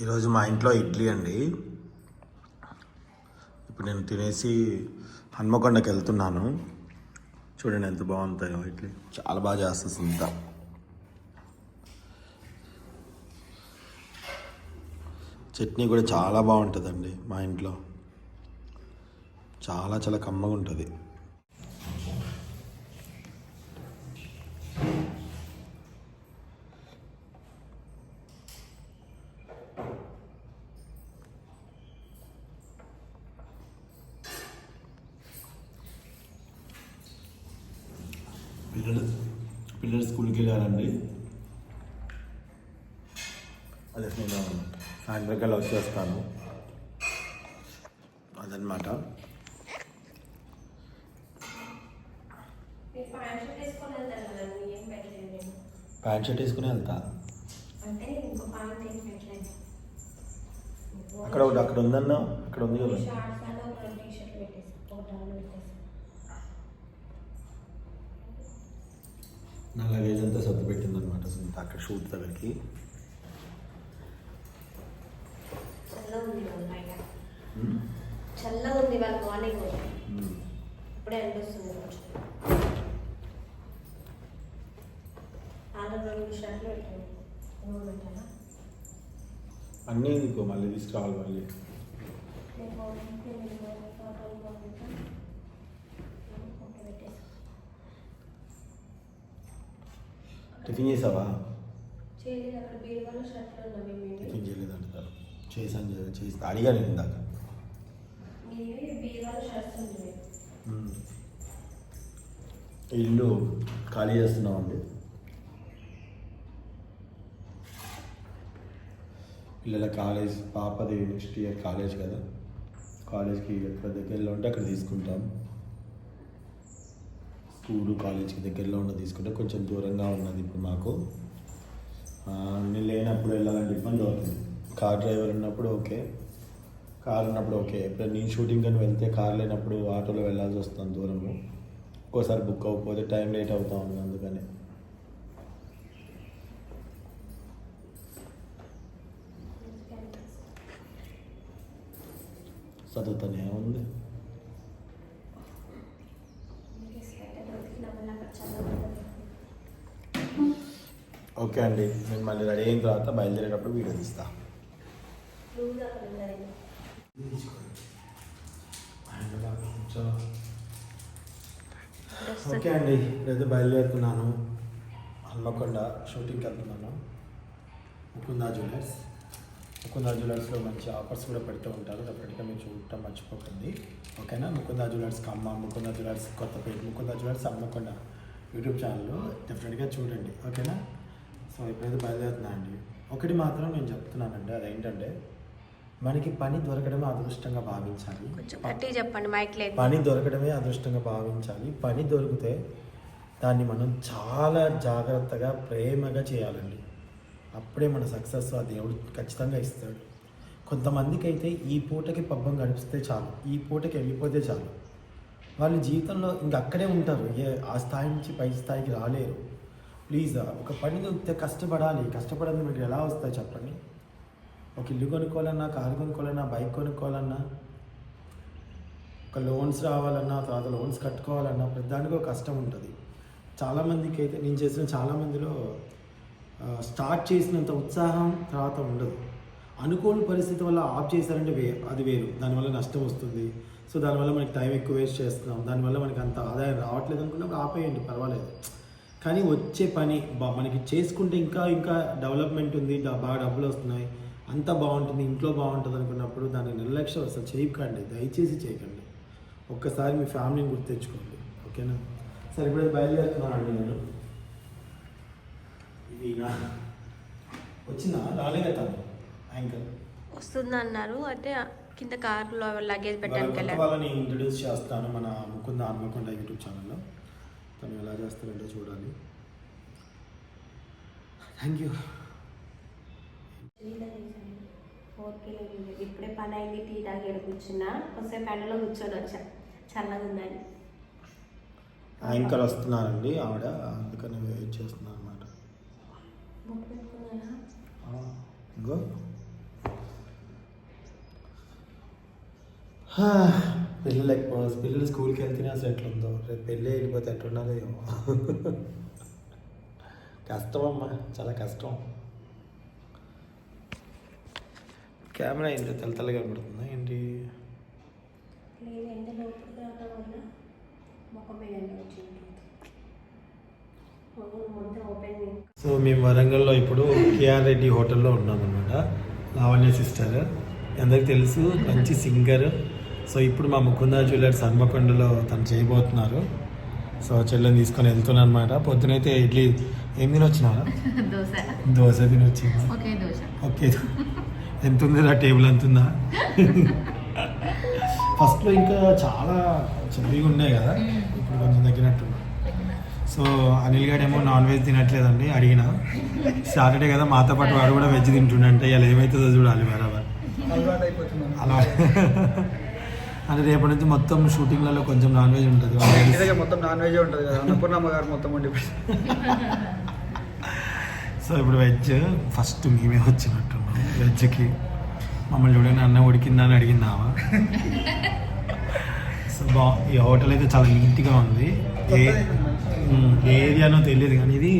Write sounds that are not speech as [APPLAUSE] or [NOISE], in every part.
ఈరోజు మా ఇంట్లో ఇడ్లీ అండి. ఇప్పుడు నేను తినేసి హన్మకొండకి వెళ్తున్నాను. చూడండి ఎంత బాగుంటాయో ఇడ్లీ. చాలా బాగా చేస్తుంది ఇంత. చట్నీ కూడా చాలా బాగుంటుందండి మా ఇంట్లో. చాలా చాలా కమ్మగా ఉంటుంది. వచ్చేస్తాను అదనమాట ప్యాంట్ షర్ట్ వేసుకొని వెళ్తా. అక్కడ ఒకటి అక్కడ ఉందన్నా? అక్కడ ఉంది కదా. నా లగేజ్ అంతా సర్దు పెట్టిందనమాట అక్కడ షూట్ దగ్గరికి. చల్లగా ఉంది బయట చల్లగా ఉంది వాళ్ళ మార్నింగ్ ఇప్పుడే ఎండ వస్తుంది కొంచెం. ఆలో రెండు షర్ట్లు పెట్టాను. మూడు పెట్టానా అన్నీ నీకు మళ్ళీ తీసుకురావాలి మళ్ళీ. టిఫిన్ చేసావా? చేయలేదు అక్కడ బీరువాలో షర్ట్లు ఉన్నవి మీవి టిఫిన్ చేయలేదు అంటారు చేశాను చేశాను చేసి అడిగాను ఇందాక. ఇల్లు ఖాళీ చేస్తున్నామండి. పిల్లల కాలేజ్ పాపది నెక్స్ట్ ఇయర్ కాలేజ్ కదా. కాలేజ్కి ఎక్కడ దగ్గరలో ఉంటే అక్కడ తీసుకుంటాం. స్కూలు కాలేజ్కి దగ్గరలో ఉన్న తీసుకుంటే కొంచెం దూరంగా ఉన్నది ఇప్పుడు మాకు. నేను లేనప్పుడు వెళ్ళాలంటే ఇబ్బంది అవుతుంది. కార్ డ్రైవర్ ఉన్నప్పుడు ఓకే. కార్ ఉన్నప్పుడు ఓకే. ఇప్పుడు నేను షూటింగ్ అని వెళ్తే కార్ లేనప్పుడు ఆటోలో వెళ్ళాల్సి వస్తుంది దూరము. ఒక్కోసారి బుక్ అవ్వకపోతే టైం లేట్ అవుతా ఉంది అందుకని. చదువుతానే ఉంది. ఓకే అండి. నేను మళ్ళీ రెడీ అయిన తర్వాత బయలుదేరేటప్పుడు వీడియో తీస్తా అక్కడ ఓకే అండి రేపు బయలుదేరుతున్నాను. హన్మకొండ షూటింగ్కి వెళ్తున్నాను. ముకుందా జ్యువెలర్స్. ముకుందా జ్యువెలర్స్లో మంచి ఆఫర్స్ కూడా పెడుతూ ఉంటారు. డెఫినెట్గా మీరు చూడటం మర్చిపోకండి. ఓకేనా? ముకుందా జ్యువెలర్స్కి అమ్మ Mukunda jewellers Kothapeta Mukunda jewellers Hanamkonda YouTube ఛానల్లో డెఫినెట్గా చూడండి. ఓకేనా? సో ఇప్పుడైతే బయలుదేరుతున్నా అండి ఒకటి మాత్రం నేను చెప్తున్నానండి. అదేంటంటే మనకి పని దొరకడమే అదృష్టంగా భావించాలి. కొంచెం గట్టిగా చెప్పండి మైక్ లేదు. పని దొరకడమే అదృష్టంగా భావించాలి. పని దొరికితే దాన్ని మనం చాలా జాగ్రత్తగా ప్రేమగా చేయాలండి. అప్పుడే మన సక్సెస్ ఆ దేవుడు ఖచ్చితంగా ఇస్తాడు. కొంతమందికి అయితే ఈ పూటకి పబ్బం గడిపిస్తే చాలు ఈ పూటకి వెళ్ళిపోతే చాలు. వాళ్ళు జీవితంలో ఇంక అక్కడే ఉంటారు ఏ ఆ స్థాయి నుంచి పై స్థాయికి రాలేరు. ప్లీజ్ ఒక పని దొరికితే కష్టపడాలి. కష్టపడని మీకు ఎలా వస్తాయి చెప్పండి? ఒక ఇల్లు కొనుక్కోవాలన్నా కారు కొనుక్కోవాలన్నా బైక్ కొనుక్కోవాలన్నా ఒక లోన్స్ రావాలన్నా తర్వాత లోన్స్ కట్టుకోవాలన్నా ప్రతిదానికి ఒక కష్టం ఉంటుంది. చాలామందికి అయితే నేను చేసిన చాలామందిలో స్టార్ట్ చేసినంత ఉత్సాహం తర్వాత ఉండదు. అనుకోని పరిస్థితి వల్ల ఆఫ్ చేశారంటే వే అది వేరు. దానివల్ల నష్టం వస్తుంది. సో దానివల్ల మనకి టైం ఎక్కువ వేస్ట్ చేస్తున్నాం. దానివల్ల మనకి అంత ఆదాయం రావట్లేదు అనుకున్నప్పుడు ఆపేయండి పర్వాలేదు. కానీ వచ్చే పని బా మనకి చేసుకుంటే ఇంకా ఇంకా డెవలప్మెంట్ ఉంది బాగా డబ్బులు వస్తున్నాయి. అంతా బాగుంటుంది ఇంట్లో బాగుంటుంది అనుకున్నప్పుడు దాన్ని నిర్లక్ష్యం అసలు చేయకండి దయచేసి చేయకండి. ఒక్కసారి మీ ఫ్యామిలీని గుర్తు తెచ్చుకోండి ఓకేనా? సరే ఇప్పుడు బయలుదేరుతున్నానండి నేను. ఇది వచ్చిందా? రాలేదా తను యాంకర్? వస్తుంది అన్నారు అంటే కింద కార్లో లగేజ్ పెట్టడానికి వాళ్ళని ఇంట్రడ్యూస్ చేస్తాను మన ముకుంద హన్మకొండ యూట్యూబ్ ఛానల్లో. తను ఎలా చేస్తారంటే చూడాలి. థ్యాంక్ యూ ఓకే ఇప్పుడే పని అయింది టీ తాగేడు కూర్చున్నా. కొద్దిసేపు ఎండలో కూర్చొని వచ్చా. చల్లగా ఉందని యాంకర్ వస్తున్నారండి ఆవిడ. అందుకని వెయిట్ చేస్తున్నా అనమాట ఇంకో పిల్లలు ఎక్కువ పిల్లలు స్కూల్కి వెళ్తేనే అసలు ఎట్లుందో. రేపు పెళ్ళి వెళ్ళిపోతే ఎట్లున్నారో ఏమో. కష్టం అమ్మా చాలా కష్టం. కెమెరా ఇంత తెల్ల తెల్లగా కనబడుతుందా? ఏంటి? సో మేము వరంగల్లో ఇప్పుడు కేఆర్ రెడ్డి హోటల్లో ఉన్నాం అనమాట లావణ్య సిస్టర్. అందరికి తెలుసు మంచి సింగర్. సో ఇప్పుడు మా ముకుంద జ్యువెలర్స్ హన్మకొండలో తను చేయబోతున్నారు. సో చెల్లెని తీసుకొని వెళ్తున్నాను అనమాట పొద్దునైతే ఇడ్లీ ఏం తిని వచ్చినారా [LAUGHS] దోశ. దోశ తిని వచ్చింది ఒకే దోశ. ఓకే ఎంత ఉంది నా టేబుల్ ఎంత ఉందా? ఫస్ట్లో ఇంకా చాలా చెల్లిగా ఉన్నాయి కదా ఇప్పుడు కొంచెం తగ్గినట్టు. సో అనిల్ గారు ఏమో నాన్ వెజ్ తినట్లేదండి అడిగిన. సాటర్డే కదా మాతో పాటు వాడు కూడా వెజ్ తింటుండంటే ఇలా ఏమవుతుందో చూడాలి బరాబర్ అలవాటు అలా. అంటే రేపటి నుంచి మొత్తం షూటింగ్లలో కొంచెం నాన్ వెజ్ ఉంటుంది. మొత్తం నాన్ వెజ్ ఉంటుంది కదా అన్నపూర్ణమ్మ గారు మొత్తం ఉండి సో ఇప్పుడు వెజ్ ఫస్ట్ మేమే వచ్చినట్టున్నాం. వెజ్కి మమ్మల్ని చూడని అన్న ఉడికిందా అని అడిగిందావా సో బా ఈ హోటల్ అయితే చాలా నీట్గా ఉంది. ఏ ఏ ఏరియానో తెలియదు కానీ ఇది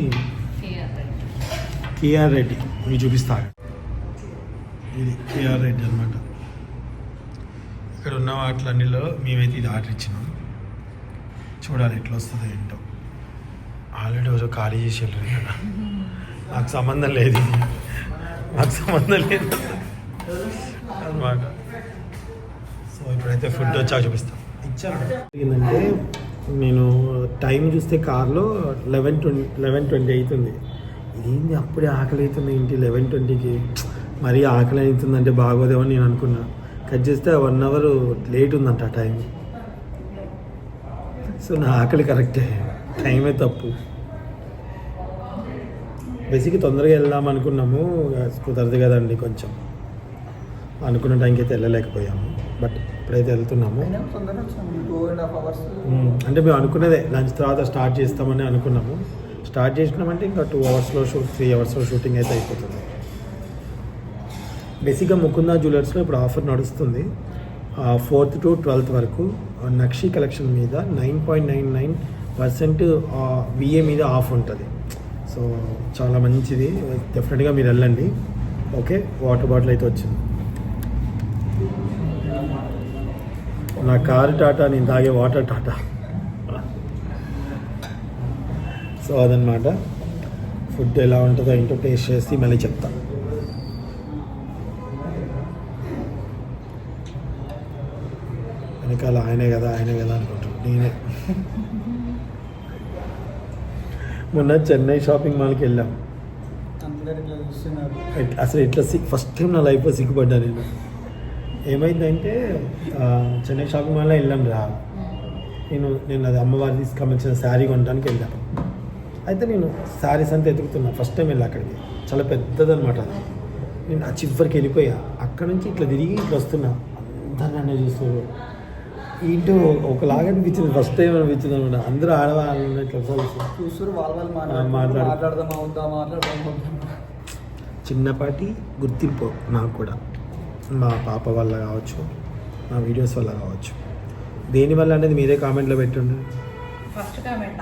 కేఆర్ రెడ్డి. మీకు చూపిస్తాను ఇది కేఆర్ రెడ్డి అనమాట ఇక్కడ ఉన్న వాటిలన్నిలో మేమైతే ఇది ఆర్డర్ ఇచ్చినాం. చూడాలి ఎట్లా వస్తుందో ఏంటో. ఆల్రెడీ రోజు ఖాళీ చేసి వెళ్ళారు కదా. నాకు సంబంధం లేదు. నాకు సంబంధం లేదు. అనమాట సో ఇప్పుడైతే ఫుడ్ వచ్చా చూపిస్తాం. ఇచ్చాను నేను టైం చూస్తే కార్లో లెవెన్ ట్వంటీ లెవెన్ ట్వంటీ అవుతుంది. ఇదేంది అప్పుడే ఆకలి అవుతుంది ఇంటి లెవెన్ ట్వంటీకి? మరీ ఆకలి అవుతుందంటే బాగోదేమని నేను అనుకున్నా. కట్ చేస్తే వన్ అవర్ లేట్ ఉందంట ఆ టైం. సో నా ఆకలి కరెక్టే. టైమే తప్పు. బేసిక్గా తొందరగా వెళ్దాం అనుకున్నాము. కుదరదు కదండి కొంచెం. అనుకున్న టైంకి అయితే వెళ్ళలేకపోయాము. బట్ ఇప్పుడైతే వెళ్తున్నాము. అంటే మేము అనుకున్నదే లంచ్ తర్వాత స్టార్ట్ చేస్తామని అనుకున్నాము. స్టార్ట్ చేసినామంటే ఇంకా టూ అవర్స్లో షూట్ త్రీ అవర్స్లో షూటింగ్ అయితే అయిపోతుంది. బేసిక్గా ముకుంద జ్యువెలర్స్లో ఇప్పుడు ఆఫర్ నడుస్తుంది. ఫోర్త్ టు ట్వెల్త్ వరకు నక్షి కలెక్షన్ మీద nine point nine nine percent VA మీద ఆఫ్ ఉంటుంది. సో చాలా మంచిది. డెఫినెట్గా మీరు వెళ్ళండి. ఓకే వాటర్ బాటిల్ అయితే వచ్చింది. నా కారు టాటా నేను తాగే వాటర్ టాటా. సో అదనమాట ఫుడ్ ఎలా ఉంటుందో ఏంటో టేస్ట్ చేసి మళ్ళీ చెప్తా. వెనకాల ఆయనే కదా ఆయనే కదా అనుకుంటున్నాను నేనే. మొన్న చెన్నై షాపింగ్ మాల్కి వెళ్ళాం. అసలు ఇట్లా ఫస్ట్ టైం నా లైఫ్లో సిగ్గుపడ్డా నేను. ఏమైందంటే చెన్నై షాపింగ్ మాల్లో వెళ్ళాం రా. నేను నేను అది అమ్మవారి తీసుకొచ్చిన శారీ కొనడానికి వెళ్ళాను అయితే నేను శారీస్ అంతా ఎదుగుతున్నా ఫస్ట్ టైం వెళ్ళా అక్కడికి. చాలా పెద్దదన్నమాట అది. నేను ఆ చివరికి వెళ్ళిపోయా. అక్కడ నుంచి ఇట్లా తిరిగి ఇట్లా వస్తున్నా. అందరు నన్ను చూస్తారు ఏంటో ఒకలాగా అనిపించింది. ఫస్ట్ టైం అనిపించింది అనమాట. అందరూ ఆడవాళ్ళు ఇట్లా చూస్తారు. చూస్తారు వాళ్ళ వాళ్ళు ఆ, మాట్లాడుతున్నారు మాట్లాడు. మాట్లాడదామా వద్దా మాట్లాడదామా వద్దా చిన్నపాటి గుర్తింపు నాకు కూడా. మా పాప వల్ల కావచ్చు మా వీడియోస్ వల్ల కావచ్చు. దేనివల్ల అనేది మీరే కామెంట్లో పెట్టండి. First comment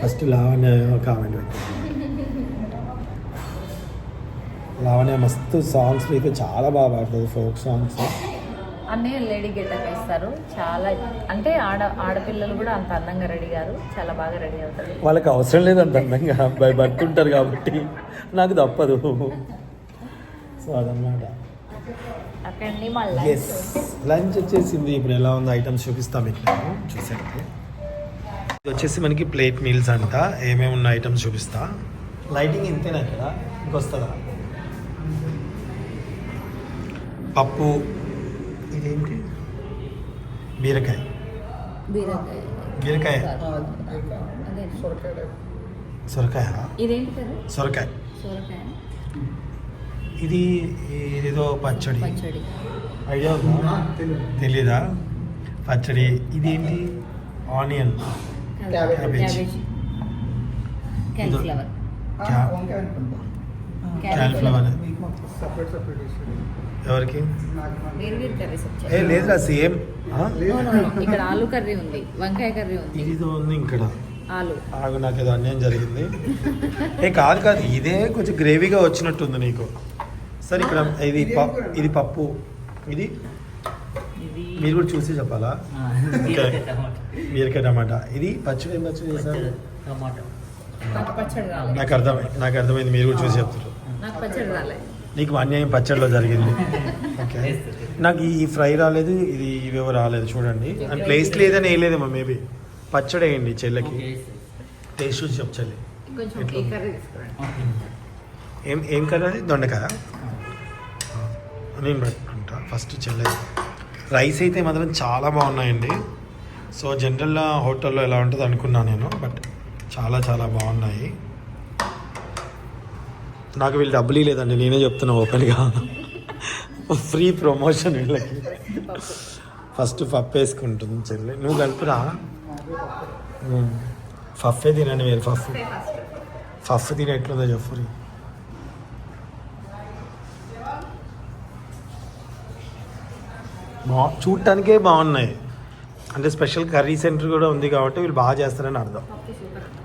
first Lavanya comment పెట్టండి. లావణ్య మస్తు సాంగ్స్ అయితే చాలా బాగా పాడుతుంది ఫోక్ సాంగ్స్ అన్నయ్య లేడీ గెటప్ వేస్తారు. చాలా అంటే ఆడ ఆడపిల్లలు కూడా అంత అందంగా రెడీ గారు. చాలా బాగా రెడీ అవుతారు. వాళ్ళకి అవసరం లేదంత అందంగా. బై బర్త్ ఉంటారు కాబట్టి నాకు తప్పదు. సో అదన్నమాట. Yes lunch. వచ్చేసింది. ఇప్పుడు ఎలా ఉంది ఐటమ్స్ చూపిస్తాం మీకు. నేను ఇది వచ్చేసి మనకి ప్లేట్ మీల్స్ అంట. ఏమేమి ఉన్న ఐటమ్స్ చూపిస్తా. లైటింగ్ ఇంతేనా ఇక్కడ? ఇంకొస్తుందా? పప్పు ఇదేంటి బీరకాయ. బీరకాయ. బీరకాయ. సొరకాయ. సొరకాయ ఇదేంటి కర్రీ సొరకాయ. సోరకాయ. ఇది ఏదో పచ్చడి. పచ్చడి. ఐడియా ఉందా? తెలియదు. తెలీదా? పచ్చడి. ఇదేంటి? ఆనియన్. క్యాబేజీ. క్యాలీఫ్లవర్. ఆ, క్యా- వంకాయ అనుకుంటా Cauliflower. మీకు మాకు సపరేట్ సపరేట్ ఇస్తుంది ఎవరికి ఏ లేదురా సేమ్. ఇక్కడ ఆలు కర్రీ ఉంది వంకాయ కర్రీ ఉంది. ఇది ఉంది ఇక్కడ. ఆలు. ఆగు నాకు ఏదో అన్యాయం జరిగింది. ఏ కాదు కాదు ఇదే కొంచెం గ్రేవీగా వచ్చినట్టుంది నీకు. సరే ఇక్కడ ఇది ఇది పప్పు. ఇది? ఇది మీరు కూడా చూసి చెప్పాలా. బీరకాయ టమాటా. ఇది పచ్చడి ఏం పచ్చడి చేశారు? నాకు అర్థమైంది నాకు అర్థమైంది మీరు కూడా చూసి చెప్తారు. నాకు పచ్చడి రాలేదు నీకు అన్యాయం పచ్చడిలో జరిగింది. ఓకే. నాకు ఈ ఫ్రై రాలేదు ఇది ఇవేవో రాలేదు చూడండి. అండ్ ప్లేస్ లేదని వేయలేదేమో మేబీ. పచ్చడి వేయండి చెల్లెకి. ఓకే టేస్ట్ చూసి చెప్పు చెల్లి. కొంచెం ఎట్లా ఈ ఉంది? కర్రీ తీసుకురండి ఓకే. ఏం ఏం కర్రీ అది? దొండకాయ? నేను పెట్టుకుంటా. ఫస్ట్ చెల్లె. రైస్ అయితే మాత్రం చాలా బాగున్నాయండి. సో జనరల్గా హోటల్లో ఎలా ఉంటుంది అనుకున్నాను నేను బట్ చాలా చాలా బాగున్నాయి. నాకు వీళ్ళు డబ్బులు లేదండి నేనే చెప్తున్నా ఓపెన్గా ఫ్రీ ప్రమోషన్ వీళ్ళకి. ఫస్ట్ పప్పు వేసుకుంటుంది చెల్లి. నువ్వు కలుపురా. ఫఫే తినండి మీరు ఫఫ్ ఫఫ్ తిని ఎట్లుందో చెప్పు బా చూడటానికే బాగున్నాయి. అంటే స్పెషల్ కర్రీ సెంటర్ కూడా ఉంది కాబట్టి వీళ్ళు బాగా చేస్తారని అర్థం.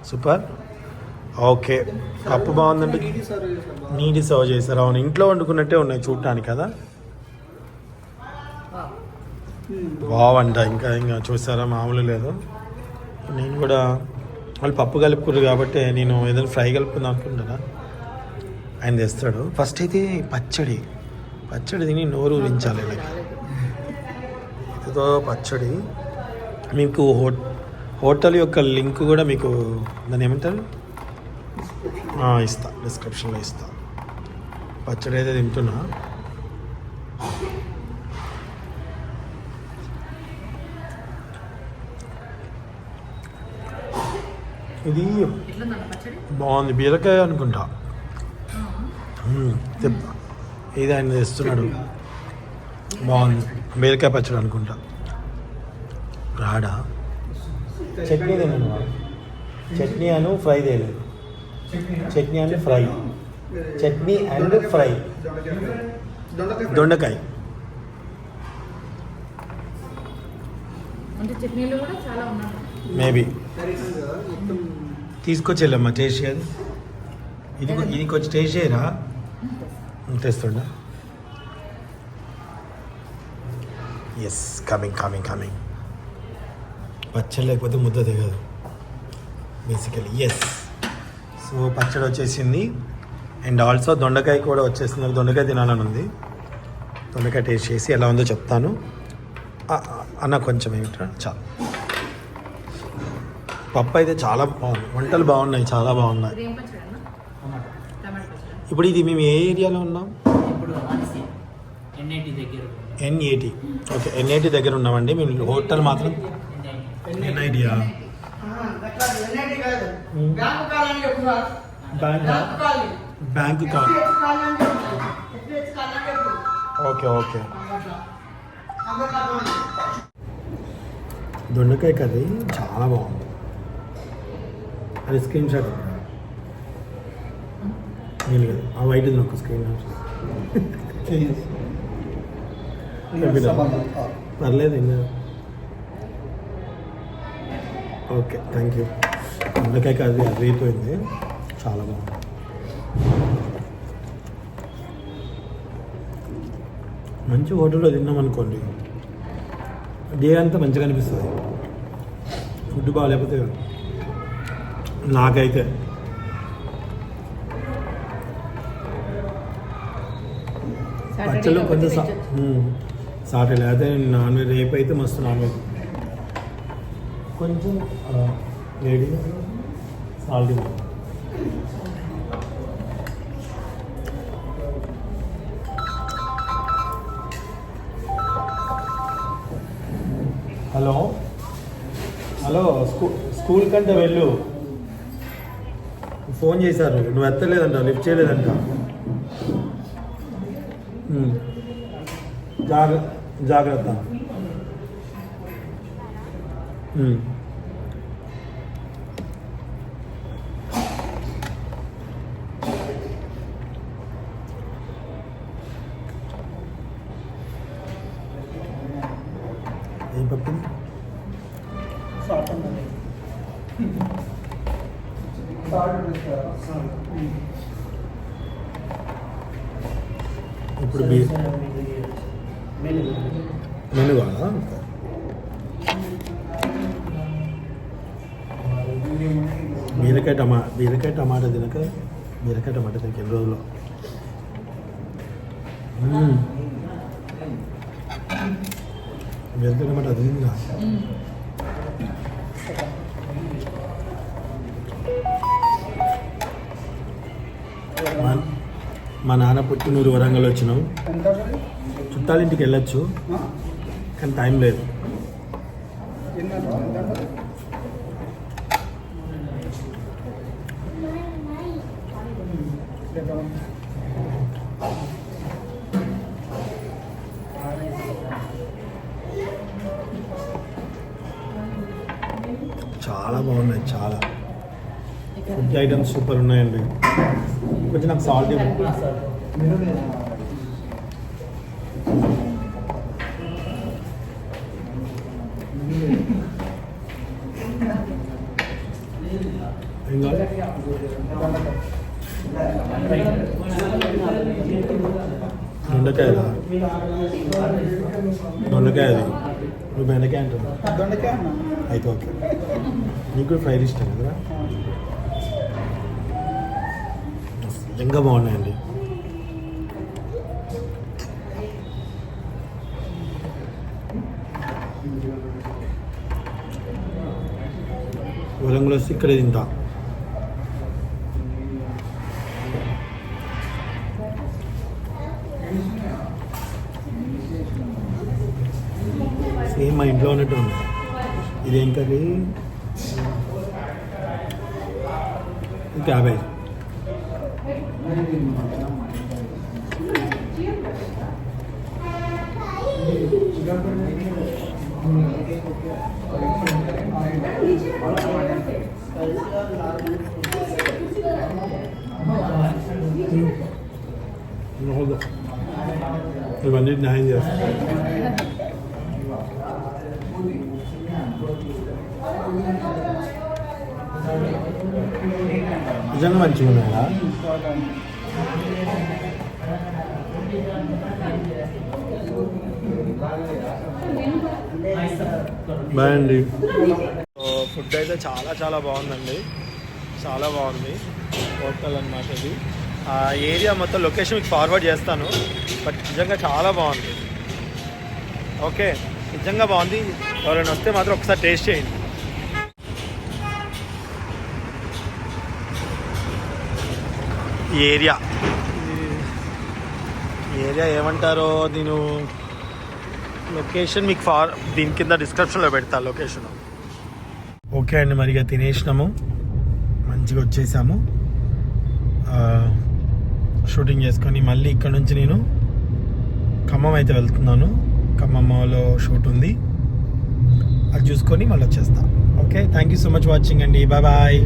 సూపర్. ఓకే. పప్పు బాగుందండి. నీటి సర్వ్ చేశారు. అవును ఇంట్లో వండుకున్నట్టే ఉన్నాయి చూడటానికి కదా? బాగుంట ఇంకా ఇంకా చూసారా? మామూలు లేదు. నేను కూడా వాళ్ళు పప్పు కలుపుకున్నారు కాబట్టి నేను ఏదైనా ఫ్రై కలుపుకుందాం అనుకుంటున్నా. ఆయన తెస్తాడు. ఫస్ట్ అయితే పచ్చడి. పచ్చడి తిని నోరు ఊరించాలి వీళ్ళకి ఇదితో పచ్చడి. మీకు హో హోటల్ యొక్క లింక్ కూడా మీకు దాన్ని ఏమంటారు? ఇస్తా డిస్క్రిప్షన్లో ఇస్తా. పచ్చడి అయితే తింటున్నా. ఇది బాగుంది బీరకాయ అనుకుంటా. ఇది ఆయన తెస్తున్నాడు. బాగుంది బీరకాయ పచ్చడి అనుకుంటా. రాడా? చట్నీ తిన్నాను చట్నీ అను ఫ్రై తేలేదు chutney and fry. Chutney and fry. దొండకాయ మేబీ. తీసుకొచ్చేళ్ళమ్మా టేస్ట్ చేయదు ఇది ఇది కొంచెం టేస్ట్ చేయరా? తెస్తుండ? ఎస్ కమింగ్ కమింగ్ కమింగ్ పచ్చడి లేకపోతే ముద్ద దిగదు బేసికలీ ఎస్ సో పచ్చడి వచ్చేసింది. అండ్ ఆల్సో దొండకాయ కూడా వచ్చేసింది. నాకు దొండకాయ తినాలని ఉంది. దొండకాయ టేస్ట్ చేసి ఎలా ఉందో చెప్తాను. అన్న కొంచెం ఏమిట్రా? చాలు పప్పు అయితే చాలా బాగుంది. వంటలు బాగున్నాయి చాలా బాగున్నాయి. ఇది ఏం పచ్చడి అన్న? టమాటా టమాటా పచ్చడి. ఇప్పుడు ఇది మేము ఏ ఏరియాలో ఉన్నాం? ఎన్ఏటి ఓకే ఎన్ఐటి దగ్గర ఉన్నామండి. మేము హోటల్ మాత్రం ఎన్ఐటి చెప్పు హెచ్డిఎఫ్ కాలనీ. అని చెప్పు ఓకే ఓకే. దొండకాయ కర్రీ చాలా బాగుంది. అది స్క్రీన్ షాట్ నేను కదా ఆ వైట్ నొక్క స్క్రీన్ షాట్. పర్లేదు ఇంకా ఓకే థ్యాంక్ యూ. దొండకాయ కర్రీ అది అయిపోయింది చాలా బాగుంది. మంచి హోటల్లో తిన్నాం అనుకోండి డే అంతా మంచిగా అనిపిస్తుంది. ఫుడ్ బాగాలేకపోతే నాకైతే. పచ్చళ్ళు కొంచెం. సాటర్డే అయితే నాన్ వెజ్ రేపు అయితే మస్తు నాన్ వెజ్. కొంచెం వేడి ఆల్రెడీ హలో? హలో స్కూ స్కూల్ కంటే వెళ్ళు. ఫోన్ చేశారు. నువ్వు ఎత్తలేదంట లిఫ్ట్ చేయలేదంట. జాగ్రత్త జాగ్ర జాగ్రత్త. మెనుగా బీరకాయ టమా బీరకాయ టమాటా తినక బీరకాయ టమాటా తినక ఎన్ని రోజులు. బీరకాయ టమాటా మా మా నాన్న పుట్టినూరు వరంగల్ వచ్చినాం. చుట్టాలింటికి వెళ్ళొచ్చు. కానీ టైం లేదు. చాలా బాగున్నాయి చాలా. ఫుడ్ ఐటమ్స్ సూపర్ ఉన్నాయండి. కొంచెం నాకు సాల్ట్ దొండకాయ అది. నువ్వు బెండకాయ అంటున్నావు. దొండకాయ అయితే ఓకే. నీకు కూడా ఫ్రైడ్ ఇష్టం కదా? నిజంగా బాగున్నాయండి. వరంగల్ వస్తే ఇక్కడే తింటా. మా ఇంట్లో ఉన్నట్టు ఉంది ఇదేం కర్రీ క్యాబేజ్ ఇవన్నీ న్యాయం చేస్తాను నిజంగా మంచిగా ఉన్నాయా? బాయ్ అండి. ఫుడ్ అయితే చాలా చాలా బాగుందండి. చాలా బాగుంది. హోటల్ అనమాట ఇది. ఆ ఏరియా మొత్తం లొకేషన్ మీకు ఫార్వర్డ్ చేస్తాను. బట్ నిజంగా చాలా బాగుంది. ఓకే నిజంగా బాగుంది. ఎవరైనా వస్తే మాత్రం ఒకసారి టేస్ట్ చేయండి. ఈ ఏరియా ఏరియా ఏమంటారో నేను లొకేషన్ మీకు ఫార్ దీని కింద డిస్క్రిప్షన్లో పెడతా లొకేషన్. ఓకే అండి మరి ఇక తినేసినాము. మంచిగా వచ్చేసాము. షూటింగ్ చేసుకొని మళ్ళీ ఇక్కడ నుంచి నేను ఖమ్మం అయితే వెళ్తున్నాను. ఖమ్మంలో షూట్ ఉంది. అది చూసుకొని మళ్ళీ వచ్చేస్తా. Okay thank you so much watching అండి. బాయ్ బాయ్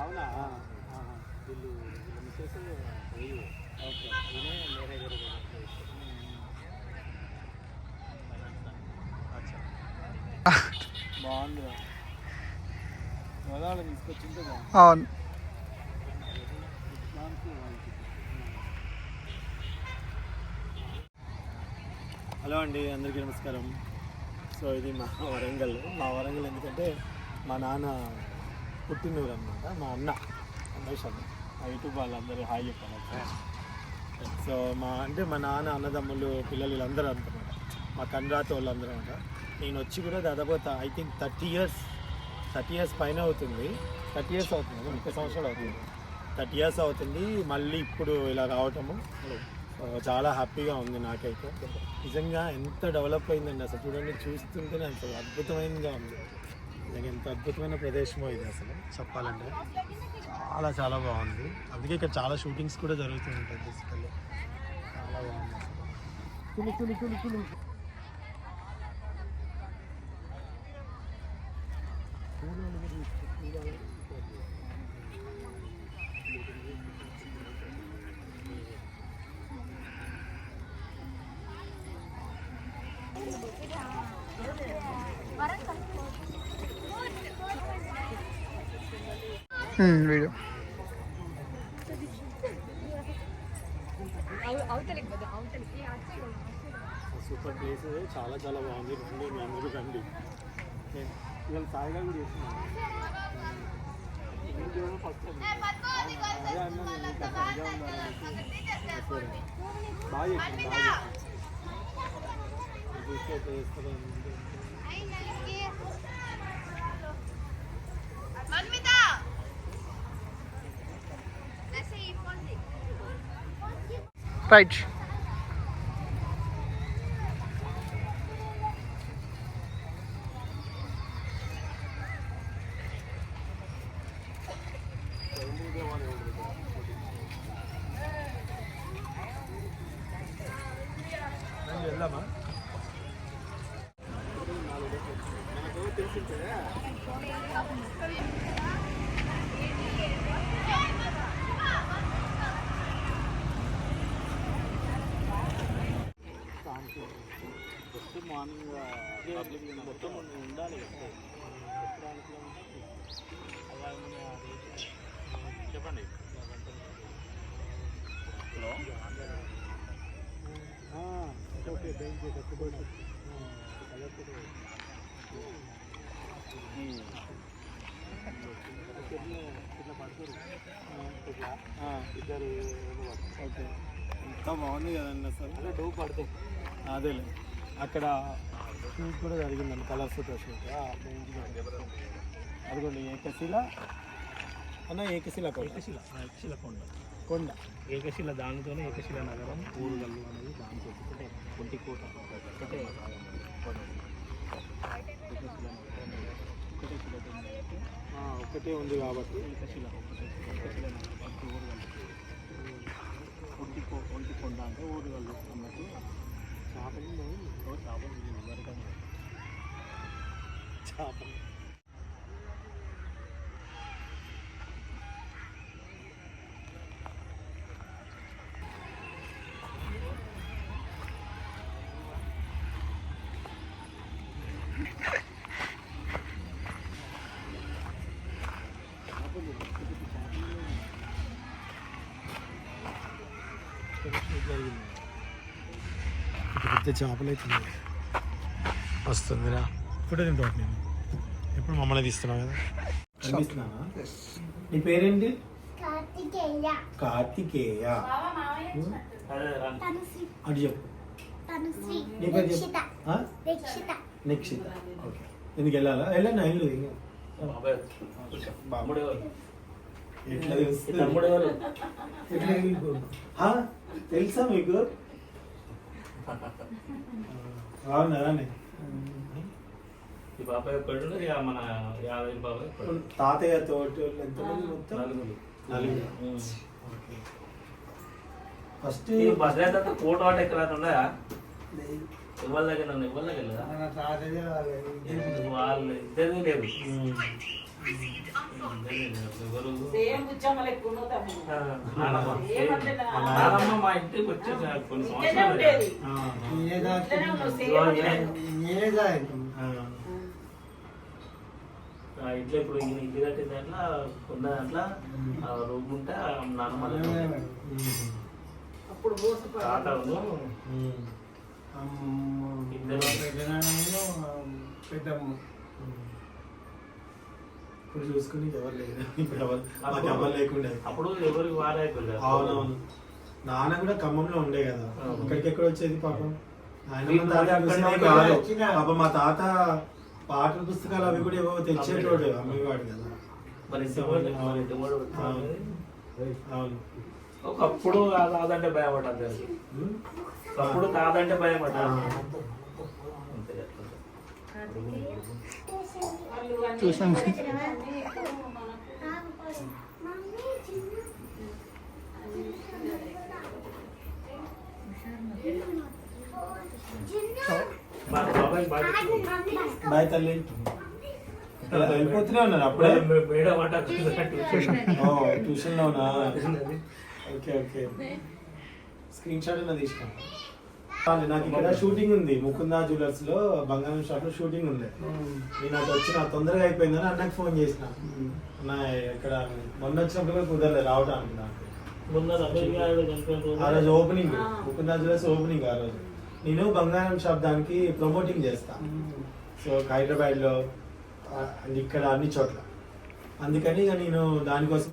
అవునా వీళ్ళు మిస్సెస్ ఓకే బాగుంది గోదావరి తీసుకొచ్చింటే బాగుంది అవును. హలో అండి అందరికీ నమస్కారం. సో ఇది మా వరంగల్. మా వరంగల్ ఎందుకంటే మా నాన్న పుట్టినూరు అనమాట మా అన్న రమేష్ అన్న. మా యూట్యూబ్ వాళ్ళందరూ హాయ్ చెప్పాను సో మా అంటే మా నాన్న అన్నదమ్ములు పిల్లలు వీళ్ళందరూ అనమాట మా కండ్రాత వాళ్ళందరూ అనమాట. నేను వచ్చి కూడా దాదాపు I think thirty years thirty years పైన అవుతుంది. థర్టీ ఇయర్స్ అవుతుంది ముప్పై సంవత్సరాలు అవుతుంది. థర్టీ ఇయర్స్ అవుతుంది మళ్ళీ ఇప్పుడు ఇలా రావటము. చాలా హ్యాపీగా ఉంది నాకైతే. నిజంగా ఎంత డెవలప్ అయిందండి అసలు చూడండి చూస్తుంటేనే అసలు అద్భుతమైనగా ఉంది. నిజంగా ఎంత అద్భుతమైన ప్రదేశమో ఇది అసలు. చెప్పాలంటే చాలా చాలా బాగుంది. అందుకే ఇక్కడ చాలా షూటింగ్స్ కూడా జరుగుతూ ఉంటాయి బేసికల్లీ చాలా బాగుంది అసలు. Right. ఇద్దరు ఓకే ఎంత బాగుంది కదండి అసలు అదే డౌ పడుతుంది అదేలే అక్కడ షూట్ కూడా జరిగిందండి కలర్స్ షూట్ అదిగోండి ఏకశిల అన్న ఏకశిల ఏకశిల ఏకశిల కొండ. కొండ. ఏకశిల దానితోనే ఏకశిల నగరం ఊరుగల్లు అనేది దాంతో ఒకటే ఒంటికోట ఒకటే ఒకటే శిల ఉంది కాబట్టి. ఏకశిల ఒకటే ఏకశిల నగరం అంటే ఊరుగల్లు అన్నట్టు చేపలు చేపలు. ఎవరికైనా చేపలు పెద్ద చేపలు అవుతుంది వస్తుందిరా ఫోటో తింటా నేను ఎప్పుడు మమ్మల్ని తీస్తున్నావు కదా కనిపిస్తున్నానా నీ పేరేంటి కార్తికేయ కార్తికేయ తనుశ్రీ అటు చెప్పు తనుశ్రీ నీ పేరు దీక్షిత చెప్పు ఆ? దీక్షిత నిక్షిత ఓకే ఎందుకు వెళ్ళాలా వెళ్ళండి ఐదు ఎట్లా తెలుస్తుంది? ఎట్లా తెలుసు? ఆ? తెలుసా మీకు బాగున్నారా ఈ బాబాయ్ ఒక్కడు ఇక మన యాభై బాబాయ్ ఒక్కడు. తాతయ్య తోటి వాళ్ళు ఎంతమంది మొత్తం? నలుగురు. నలుగురు. ఫస్ట్ ఈ భద్రాద్రి కోట ఆట ఎక్కడ ఉన్నాయా ఎవరి దగ్గర ఉంది ఎవరి దగ్గర? వాళ్ళు ఇద్దరు లేరు నానమ్మ. మా ఇంటికి వచ్చి కొన్ని ఇంట్లో ఇప్పుడు ఇల్లు కట్టిన దాంట్లో ఉన్న దాంట్లో రూమ్ ఉంటే ఆ నానమ్మ అప్పుడు మోసపోయి తాత ఉంది. ఉమ్, ఇద్దరు. ఉమ్. ఇప్పుడు చూసుకుని ఎవరు [LAUGHS] ఇప్పుడు ఎవరు ఎవరు లేకుండా అప్పుడు ఎవరికి వారే అవునవును. నాన్న కూడా ఖమ్మంలో ఉండే కదా. అవును. ఇక్కడికి ఎక్కడ వచ్చేది పాపం? ఆయన పాపం మా తాత పాటల పుస్తకాలు అవి కూడా ఏవో తెచ్చేటోడు అమ్మేవాడు కదా. అవును. ఒకప్పుడు కాదు- కాదంటే భయపడ్డారు అందరికి. ఉమ్. ఒకప్పుడు కాదంటే భయపడ్డారు ఆ. చూసాం. బాయ్ తల్లి. వెళ్ళిపోతూనే ఉన్నారు అప్పుడే. ట్యూషన్లో ఉన్నా ఓకే ఓకే. స్క్రీన్ షాట్ అన్న తీసుకో. చాలు, నాకు ఇక్కడ షూటింగ్ ఉంది. ముకుందా జ్యువెలర్స్లో బంగారం షాప్లో షూటింగ్ ఉంది. నేను అటు వచ్చి నాకు తొందరగా అయిపోయిందని అన్నకు ఫోన్ చేసిన. అన్న ఇక్కడ మొన్న వచ్చినప్పుడు కుదరలేదు రావడానికి నాకు. ఆ రోజు ఓపెనింగ్. ముకుందా జ్యువెలర్స్ ఓపెనింగ్ ఆ రోజు. నేను బంగారం షాప్ దానికి ప్రమోటింగ్ చేస్తా. సో హైదరాబాద్లో ఇక్కడ అన్ని చోట్ల. అందుకని ఇక నేను దానికోసం